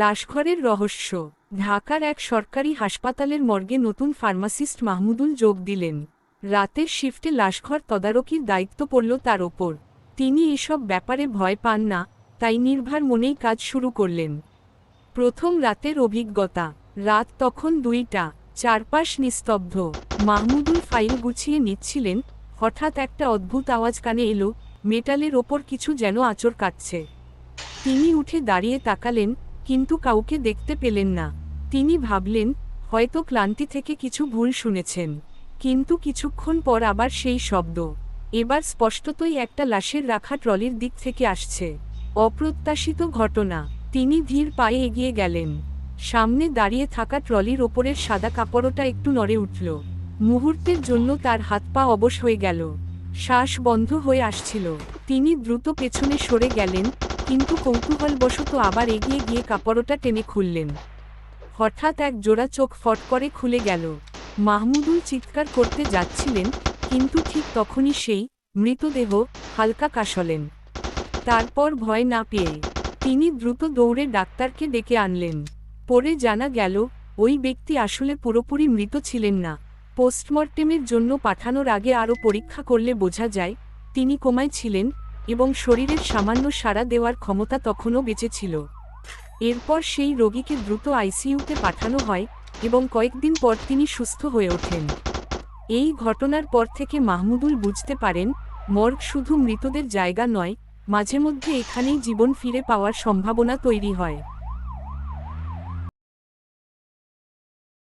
লাশঘরের রহস্য। ঢাকার এক সরকারি হাসপাতালের মর্গে নতুন ফার্মাসিস্ট মাহমুদুল যোগ দিলেন। রাতের শিফটে লাশঘর তদারকির দায়িত্ব পড়ল তার ওপর। তিনি এসব ব্যাপারে ভয় পান না, তাই নির্ভার মনেই কাজ শুরু করলেন। প্রথম রাতের অভিজ্ঞতা। রাত তখন দুইটা, চারপাশ নিস্তব্ধ। মাহমুদুল ফাইল গুছিয়ে নিচ্ছিলেন, হঠাৎ একটা অদ্ভুত আওয়াজ কানে এলো, মেটালের ওপর কিছু যেন আঁচড় কাটছে। তিনি উঠে দাঁড়িয়ে তাকালেন কিন্তু কাউকে দেখতে পেলেন না। তিনি ভাবলেন, হয়তো ক্লান্তি থেকে কিছু ভুল শুনেছেন। কিন্তু কিছুক্ষণ পর আবার সেই শব্দ। এবার স্পষ্টতই একটা লাশের রাখা ট্রলির দিক থেকে আসছে। অপ্রত্যাশিত ঘটনা। তিনি ধীর পায়ে এগিয়ে গেলেন। সামনে দাঁড়িয়ে থাকা ট্রলির ওপরের সাদা কাপড়টা একটু নড়ে উঠল। মুহূর্তের জন্য তার হাত পা অবশ হয়ে গেল। শ্বাস বন্ধ হয়ে আসছিল। তিনি দ্রুত পেছনে সরে গেলেন কিন্তু কৌতূহলবশত আবার এগিয়ে গিয়ে কাপড়টা টেনে খুললেন। হঠাৎ এক জোড়া চোখ ফট করে খুলে গেল। মাহমুদুল চিৎকার করতে যাচ্ছিলেন, কিন্তু ঠিক তখনই সেই মৃতদেহ হালকা কাশলেন। তারপর ভয় না পেয়ে তিনি দ্রুত দৌড়ে ডাক্তারকে ডেকে আনলেন। পরে জানা গেল, ওই ব্যক্তি আসলে পুরোপুরি মৃত ছিলেন না। পোস্টমর্টেমের জন্য পাঠানোর আগে আরও পরীক্ষা করলে বোঝা যায়, তিনি কোমায় ছিলেন এবং শরীরের সামান্য সাড়া দেওয়ার ক্ষমতা তখনও বেঁচে ছিল। এরপর সেই রোগীকে দ্রুত আইসিইউতে পাঠানো হয় এবং কয়েকদিন পর তিনি সুস্থ হয়ে ওঠেন। এই ঘটনার পর থেকে মাহমুদুল বুঝতে পারেন, মর্গ শুধু মৃতদের জায়গা নয়, মাঝে মধ্যে এখানেই জীবন ফিরে পাওয়ার সম্ভাবনা তৈরি হয়।